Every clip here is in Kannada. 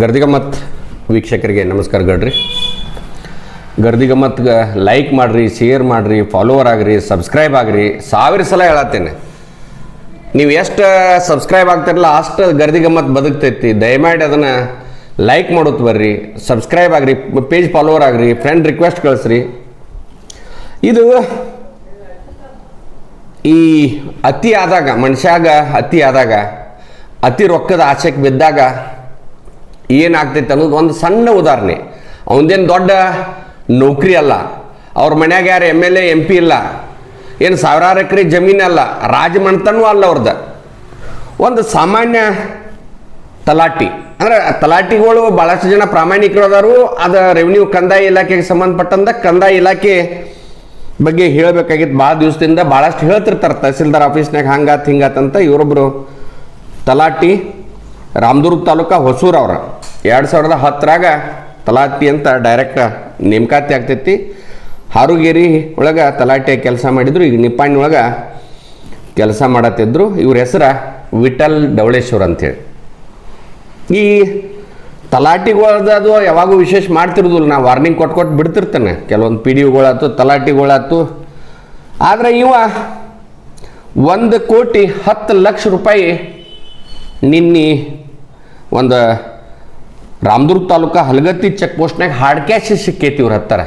ಗರ್ದಿಗಮ್ಮತ್ ವೀಕ್ಷಕರಿಗೆ ನಮಸ್ಕಾರ ಗಡ್ರಿ. ಗರ್ದಿಗಮ್ಮತ್ಗೆ ಲೈಕ್ ಮಾಡಿರಿ ಶೇರ್ ಮಾಡಿರಿ ಫಾಲೋವರ್ ಆಗ್ರಿ ಸಬ್ಸ್ಕ್ರೈಬ್ ಆಗ್ರಿ. ಸಾವಿರ ಸಲ ಹೇಳತ್ತೇನೆ. ನೀವು ಎಷ್ಟು ಸಬ್ಸ್ಕ್ರೈಬ್ ಆಗ್ತಿರಲ್ಲ ಅಷ್ಟು ಗರ್ದಿಗಮ್ಮತ್ ಬದುಕ್ತೈತಿ. ದಯಮಾಡಿ ಅದನ್ನು ಲೈಕ್ ಮಾಡೋದು ಬರ್ರಿ ಸಬ್ಸ್ಕ್ರೈಬ್ ಆಗ್ರಿ ಪೇಜ್ ಫಾಲೋವರ್ ಆಗ್ರಿ ಫ್ರೆಂಡ್ ರಿಕ್ವೆಸ್ಟ್ ಕಳಿಸ್ರಿ. ಇದು ಈ ಅತಿ ಆದಾಗ ಮನುಷ್ಯಾಗ ಅತಿ ಆದಾಗ ಅತಿ ರೊಕ್ಕದ ಆಸೆಗೆ ಬಿದ್ದಾಗ ಏನಾಗ್ತೈತೆ ಅನ್ನೋದು ಒಂದು ಸಣ್ಣ ಉದಾಹರಣೆ. ಅವನದೇನು ದೊಡ್ಡ ನೌಕರಿ ಅಲ್ಲ. ಅವ್ರ ಮನ್ಯಾಗ ಯಾರು M L A, M P ಇಲ್ಲ. ಏನು ಸಾವಿರಾರು ಎಕರೆ ಜಮೀನಲ್ಲ ರಾಜಮಣ್ತನೂ ಅಲ್ಲ ಅವ್ರದ್ದು ಒಂದು ಸಾಮಾನ್ಯ ತಲಾಟಿ. ಅಂದ್ರೆ ತಲಾಟಿಗಳು ಭಾಳಷ್ಟು ಜನ ಪ್ರಾಮಾಣಿಕರು ಅದಾರು ಅದು ರೆವಿನ್ಯೂ ಕಂದಾಯ ಇಲಾಖೆಗೆ ಸಂಬಂಧಪಟ್ಟಂತ ಕಂದಾಯ ಇಲಾಖೆ ಬಗ್ಗೆ ಹೇಳಬೇಕಾಗಿತ್ತು. ಭಾಳ ದಿವಸದಿಂದ ಭಾಳಷ್ಟು ಹೇಳ್ತಿರ್ತಾರೆ ತಹಸೀಲ್ದಾರ್ ಆಫೀಸ್ನಾಗ ಹಂಗಾತ್ ಹಿಂಗಾತಂತ ಇವರೊಬ್ಬರು ತಲಾಟಿ, ರಾಮದುರ್ಗ ತಾಲೂಕಾ ಹೊಸೂರು ಅವ್ರ. ಎರಡು ಸಾವಿರದ ಹತ್ತರಾಗ ತಲಾಟಿ ಅಂತ ಡೈರೆಕ್ಟ್ ನೇಮಕಾತಿ ಆಗ್ತೈತಿ. ಹಾರುಗೇರಿ ಒಳಗೆ ತಲಾಟೆ ಕೆಲಸ ಮಾಡಿದ್ರು, ಈಗ ನಿಪ್ಪಾಣಿ ಒಳಗೆ ಕೆಲಸ ಮಾಡತ್ತಿದ್ರು. ಇವ್ರ ಹೆಸರ ವಿಠಲ್ ಡವಳೇಶ್ವರ್ ಅಂತೇಳಿ. ಈ ತಲಾಟಿಗಳದ್ದು ಯಾವಾಗೂ ವಿಶೇಷ ಮಾಡ್ತಿರೋದಿಲ್ಲ. ನಾ ವಾರ್ನಿಂಗ್ ಕೊಟ್ಟು ಕೊಟ್ಟು ಬಿಡ್ತಿರ್ತೇನೆ. ಕೆಲವೊಂದು ಪಿ ಡಿ ತಲಾಟಿಗಳಾಯ್ತು ಆದರೆ ಇವ ಒಂದು ಕೋಟಿ ಹತ್ತು ಲಕ್ಷ ರೂಪಾಯಿ ನಿನ್ನೆ ಒಂದು ರಾಮದುರ್ಗ ತಾಲೂಕು ಹಲಗತ್ತಿ ಚೆಕ್ ಪೋಸ್ಟ್ನಾಗ ಹಾರ್ಡ್ ಕ್ಯಾಶ್ ಸಿಕ್ಕೈತಿ ಇವ್ರ ಹತ್ತಿರ.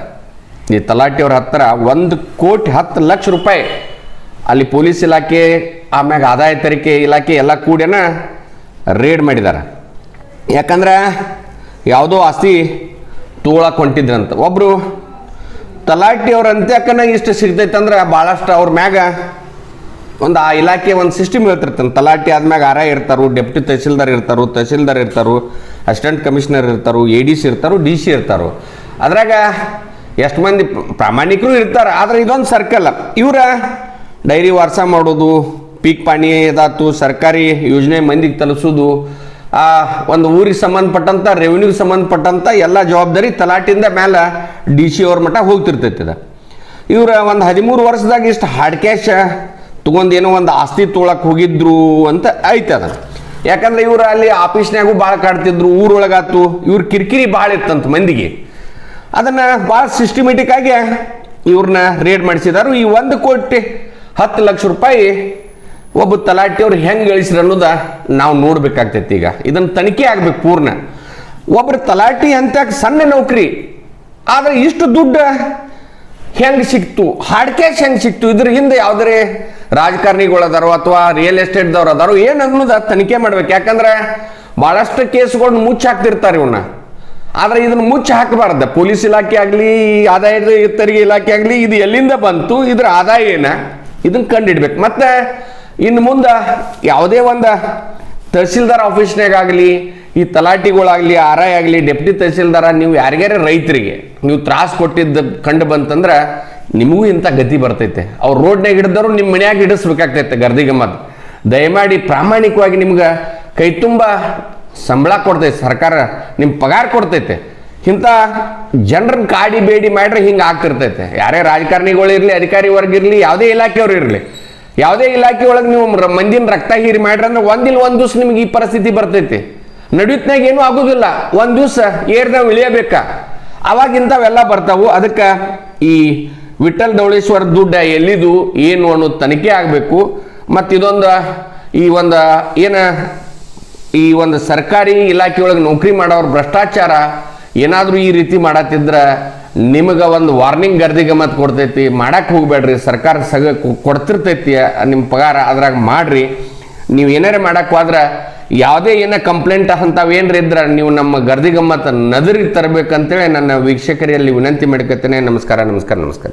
ಈ ತಲಾಟಿಯವ್ರ ಹತ್ತಿರ ಒಂದು ಕೋಟಿ ಹತ್ತು ಲಕ್ಷ ರೂಪಾಯಿ. ಅಲ್ಲಿ ಪೊಲೀಸ್ ಇಲಾಖೆ, ಆಮ್ಯಾಗ ಆದಾಯ ತೆರಿಗೆ ಇಲಾಖೆ ಎಲ್ಲ ಕೂಡೇನ ರೇಡ್ ಮಾಡಿದ್ದಾರೆ ಯಾಕಂದ್ರೆ ಯಾವುದೋ ಆಸ್ತಿ ತೋಳಕ್ಕೆ ಹೊಂಟಿದ್ರಂತ ಒಬ್ಬರು ತಲಾಟಿಯವ್ರ ಯಾಕಂದ್ರೆ ಇಷ್ಟು ಸಿಗ್ತೈತಂದ್ರೆ ಭಾಳಷ್ಟು ಅವ್ರ ಮ್ಯಾಗ ಒಂದು ಆ ಇಲಾಖೆ ಒಂದು ಸಿಸ್ಟಮ್ ಹೇಳ್ತಿರ್ತಾನೆ. ತಲಾಟಿ ಆದ್ಮ್ಯಾಗ ಆರ ಇರ್ತಾರು ಡೆಪ್ಟಿ ತಹಸೀಲ್ದಾರ್ ಇರ್ತಾರು ತಹಸೀಲ್ದಾರ್ ಇರ್ತಾರು ಅಸಿಸ್ಟೆಂಟ್ ಕಮಿಷನರ್ ಇರ್ತಾರೋ ಎ ಡಿ ಸಿ ಇರ್ತಾರೋ ಡಿ ಸಿ ಇರ್ತಾರೋ. ಅದ್ರಾಗ ಎಷ್ಟು ಮಂದಿ ಪ್ರಾಮಾಣಿಕರು ಇರ್ತಾರೆ, ಆದರೆ ಇದೊಂದು ಸರ್ಕಲ್ ಇವರ ಡೈರಿ ವಾರ್ಸ ಮಾಡೋದು, ಪೀಕ್ ಪಾಣಿ ಇದಾತು, ಸರ್ಕಾರಿ ಯೋಜನೆ ಮಂದಿಗೆ ತಲುಪಿಸೋದು ಆ ಒಂದು ಊರಿಗೆ ಸಂಬಂಧಪಟ್ಟಂತ ರೆವಿನ್ಯೂಗೆ ಸಂಬಂಧಪಟ್ಟಂತ ಎಲ್ಲ ಜವಾಬ್ದಾರಿ ತಲಾಟಿಂದ ಮೇಲೆ ಡಿ ಸಿ ಅವ್ರ ಮಟ್ಟ ಹೋಗ್ತಿರ್ತೈತಿ ಇದು ಇವರ ಒಂದು ಹದಿಮೂರು ವರ್ಷದಾಗ ಇಷ್ಟು ಹಾರ್ಡ್ ಕ್ಯಾಶ್ ತೊಗೊಂಡು ಏನೋ ಒಂದು ಆಸ್ತಿ ತೊಗೊಳಕ್ಕೆ ಹೋಗಿದ್ರು ಅಂತ ಐತೆ ಅದ. ಯಾಕಂದ್ರೆ ಇವ್ರು ಅಲ್ಲಿ ಆಫೀಸ್ನಾಗೂ ಭಾಳ ಕಾಡ್ತಿದ್ರು ಊರೊಳಗಾತು, ಇವ್ರ ಕಿರಿಕಿರಿ ಭಾಳ ಇತ್ತಂತ ಮಂದಿಗೆ. ಅದನ್ನ ಭಾಳ ಸಿಸ್ಟಮೆಟಿಕ್ ಆಗಿ ಇವ್ರನ್ನ ರೇಡ್ ಮಾಡಿಸಿದಾರು. ಈ ಒಂದು ಕೋಟಿ ಹತ್ತು ಲಕ್ಷ ರೂಪಾಯಿ ಒಬ್ಬ ತಲಾಟಿಯವ್ರು ಹೆಂಗೆ ಗಳಿಸ್ರು ಅನ್ನೋದ ನಾವು ನೋಡ್ಬೇಕಾಗ್ತೈತಿ ಈಗ. ಇದನ್ನ ತನಿಖೆ ಆಗ್ಬೇಕು ಪೂರ್ಣ. ಒಬ್ರು ತಲಾಟಿ ಅಂತ ಸಣ್ಣ ನೌಕರಿ, ಆದ್ರೆ ಇಷ್ಟು ದುಡ್ಡು ಹೆಂಗೆ ಸಿಕ್ತು? ಹಾರ್ಡ್ ಕ್ಯಾಶ್ ಹೆಂಗೆ ಸಿಕ್ತು? ಇದ್ರ ಹಿಂದೆ ಯಾವ್ದಾರೆ ರಾಜಕಾರಣಿಗಳು ಅದಾರೋ ಅಥವಾ ರಿಯಲ್ ಎಸ್ಟೇಟ್ದವ್ರು ಅದಾರೋ ಏನು ಅನ್ನೋದ ತನಿಖೆ ಮಾಡ್ಬೇಕು. ಯಾಕಂದ್ರೆ ಬಹಳಷ್ಟು ಕೇಸ್ಗಳನ್ನ ಮುಚ್ಚಿ ಹಾಕ್ತಿರ್ತಾರೆ ಇವನ್ನ ಆದ್ರೆ ಇದನ್ನ ಮುಚ್ಚಿ ಹಾಕಬಾರ್ದ. ಪೊಲೀಸ್ ಇಲಾಖೆ ಆಗಲಿ, ಆದಾಯ ತೆರಿಗೆ ಇಲಾಖೆ ಆಗಲಿ, ಇದು ಎಲ್ಲಿಂದ ಬಂತು, ಇದ್ರ ಆದಾಯ ಏನ? ಇದನ್ನ ಕಂಡಿಡ್ಬೇಕು. ಮತ್ತೆ ಇನ್ನು ಮುಂದೆ ಯಾವುದೇ ಒಂದು ತಹಸೀಲ್ದಾರ್ ಆಫೀಸ್ನಾಗಾಗಲಿ ಈ ತಲಾಟಿಗಳಾಗಲಿ ಆರ್ ಐ ಆಗಲಿ, ಡೆಪ್ಟಿ ತಹಸೀಲ್ದಾರ, ನೀವು ಯಾರಿಗಾರ ರೈತರಿಗೆ ನೀವು ತ್ರಾಸ ಕೊಟ್ಟಿದ್ದು ಕಂಡು ಬಂತಂದ್ರೆ ನಿಮಗೂ ಇಂಥ ಗತಿ ಬರ್ತೈತೆ. ಅವ್ರು ರೋಡ್ನಾಗ ಹಿಡಿದವರು ನಿಮ್ಮ ಮನ್ಯಾಗ ಹಿಡಿಸ್ಬೇಕಾಗ್ತೈತೆ ಗರ್ದಿಗಮ್ಮದ್ ದಯಮಾಡಿ ಪ್ರಾಮಾಣಿಕವಾಗಿ ನಿಮ್ಗೆ ಕೈ ತುಂಬ ಸಂಬಳ ಕೊಡ್ತೈತೆ, ಸರ್ಕಾರ ನಿಮ್ಮ ಪಗಾರ ಕೊಡ್ತೈತೆ. ಇಂಥ ಜನರ ಕಾಡಿ ಬೇಡಿ ಮಾಡ್ರೆ ಹಿಂಗೆ ಆಗ್ತಿರ್ತೈತೆ. ಯಾರೇ ರಾಜಕಾರಣಿಗಳು ಇರಲಿ, ಅಧಿಕಾರಿ ವರ್ಗ ಇರಲಿ, ಯಾವುದೇ ಇಲಾಖೆಯವ್ರು ಇರಲಿ. ಯಾವುದೇ ಇಲಾಖೆಯೊಳಗೆ ನೀವು ಮಂದಿನ ರಕ್ತ ಹೀರಿ ಮಾಡ್ರಿ ಅಂದ್ರೆ ಒಂದಿಲ್ಲ ಒಂದು ದಿವ್ಸ ನಿಮ್ಗೆ ಈ ಪರಿಸ್ಥಿತಿ ಬರ್ತೈತಿ. ನಡುತ್ನಾಗ ಏನೂ ಆಗೋದಿಲ್ಲ. ಒಂದು ದಿವಸ ಏರ್ದಾಗ ಇಳಿಯಬೇಕ. ಅವಾಗ ಇಂಥವೆಲ್ಲ ಬರ್ತಾವು. ಅದಕ್ಕೆ ಈ ವಿಠಲ್ ಧವಳೇಶ್ವರ ದುಡ್ಡ ಎಲ್ಲಿದು, ಏನು ಅನ್ನೋದು ತನಿಖೆ ಆಗಬೇಕು. ಮತ್ತು ಇದೊಂದು ಈ ಒಂದು ಏನ ಈ ಒಂದು ಸರ್ಕಾರಿ ಇಲಾಖೆಯೊಳಗೆ ನೌಕರಿ ಮಾಡೋರು ಭ್ರಷ್ಟಾಚಾರ ಏನಾದರೂ ಈ ರೀತಿ ಮಾಡತ್ತಿದ್ರೆ ನಿಮಗೆ ಒಂದು ವಾರ್ನಿಂಗ್ ಗರ್ದಿಗೆ ಮತ್ತೆ ಕೊಡ್ತೈತಿ. ಮಾಡಕ್ಕೆ ಹೋಗ್ಬೇಡ್ರಿ. ಸರ್ಕಾರ ಸಗ ಕೊಡ್ತಿರ್ತೈತಿ ನಿಮ್ಮ ಪಗಾರ ಅದ್ರಾಗ ಮಾಡ್ರಿ. ನೀವು ಏನಾರ ಹೋದ್ರೆ ಯಾವುದೇ ಏನ ಕಂಪ್ಲೇಂಟ್ ಅಂಥವು ಏನ್ರ ಇದ್ರೆ ನೀವು ನಮ್ಮ ಗರ್ದಿಗಮ್ಮತ ನದರಿಗೆ ತರಬೇಕಂತೇಳಿ ನನ್ನ ವೀಕ್ಷಕರಲ್ಲಿ ವಿನಂತಿ ಮಾಡ್ಕೊತೇನೆ. ನಮಸ್ಕಾರ ನಮಸ್ಕಾರ ನಮಸ್ಕಾರ.